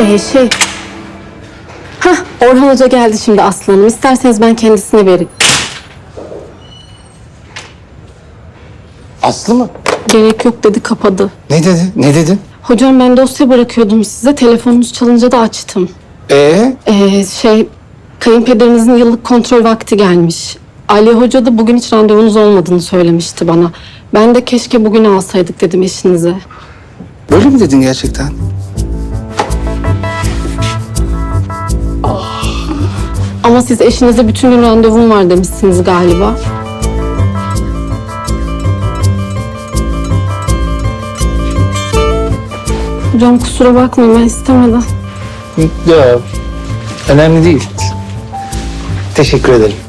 Ee, şey... Hah, Orhan Hoca geldi şimdi aslanım. İsterseniz ben kendisine vereyim. Aslı mı? Gerek yok dedi kapadı. Ne dedi? Ne dedin? Hocam ben dosya bırakıyordum size. Telefonunuz çalınca da açtım. Ee? Ee, şey... Kayınpederinizin yıllık kontrol vakti gelmiş. Ali Hoca da bugün hiç randevunuz olmadığını söylemişti bana. Ben de keşke bugün alsaydık dedim eşinize. Böyle mi dedin gerçekten? Ama siz eşinize bütün gün randevum var demişsiniz galiba. Hocam kusura bakmayın ben istemeden. Ya önemli değil. Teşekkür ederim.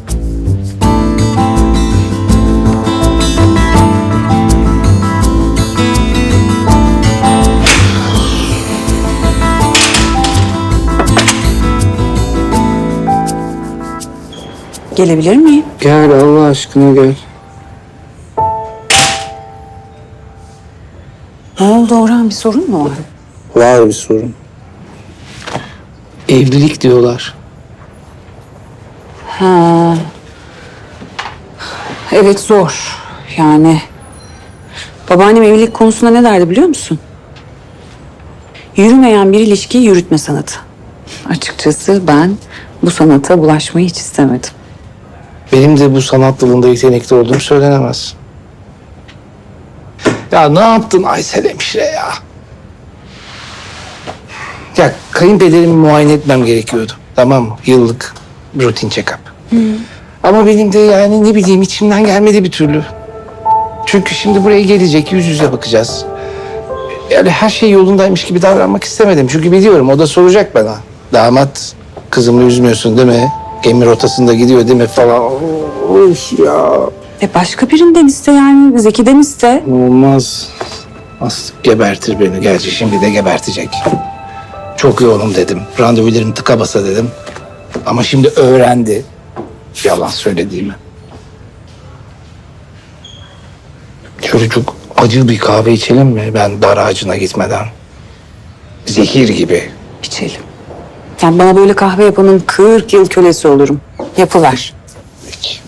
Gelebilir miyim? Gel Allah aşkına gel. Ne oldu Orhan bir sorun mu var? Var bir sorun. Evlilik diyorlar. Ha. Evet zor. Yani babaannem evlilik konusunda ne derdi biliyor musun? Yürümeyen bir ilişkiyi yürütme sanatı. Açıkçası ben bu sanata bulaşmayı hiç istemedim. Benim de bu sanat dalında yetenekli olduğum söylenemez. Ya ne yaptın Aysel hemşire ya? Ya kayınpederimi muayene etmem gerekiyordu. Tamam mı? Yıllık rutin check-up. Ama benim de yani ne bileyim içimden gelmedi bir türlü. Çünkü şimdi buraya gelecek, yüz yüze bakacağız. Yani her şey yolundaymış gibi davranmak istemedim. Çünkü biliyorum o da soracak bana. Damat kızımı üzmüyorsun değil mi? Gemi rotasında gidiyor değil mi falan. Of ya. E başka birinden iste yani. Zeki'den iste. Olmaz. Aslı gebertir beni. Gerçi şimdi de gebertecek. Çok yoğunum dedim. Randevularım tıka basa dedim. Ama şimdi öğrendi. Yalan söylediğimi. Şöyle çok acı bir kahve içelim mi? Ben dar ağacına gitmeden. Zehir gibi. İçelim. Yani bana böyle kahve yapanın 40 yıl kölesi olurum. Yapıver. Peki.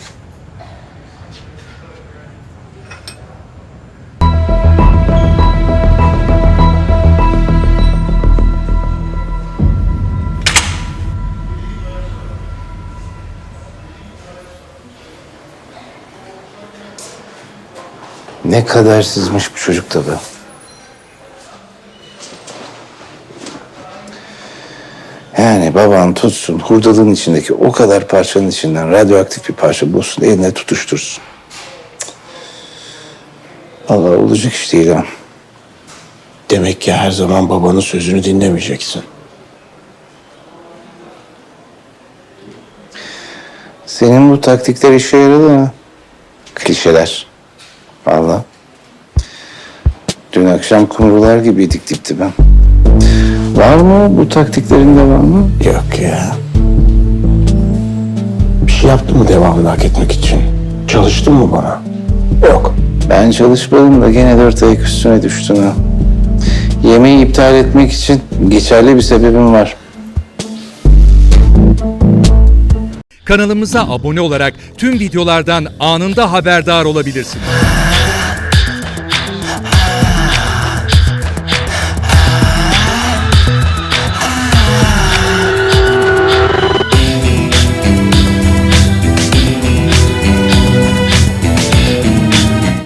Ne kadar sızmış bu çocuk tabi. Yani baban tutsun hurdalığın içindeki o kadar parçanın içinden radyoaktif bir parça bulsun eline tutuştursun. Allah olacak iş değil ha. Demek ki her zaman babanın sözünü dinlemeyeceksin. Senin bu taktikler işe yaradı ha. Klişeler. Vallahi. Dün akşam kumrular gibiydik dip dibe. Var mı bu taktiklerin devamı? Yok ya. Bir şey yaptın mı devamını hak etmek için? Çalıştın mı bana? Yok. Ben çalışmadım da gene dört ayak üstüne düştün ha. Yemeği iptal etmek için geçerli bir sebebim var. Kanalımıza abone olarak tüm videolardan anında haberdar olabilirsiniz.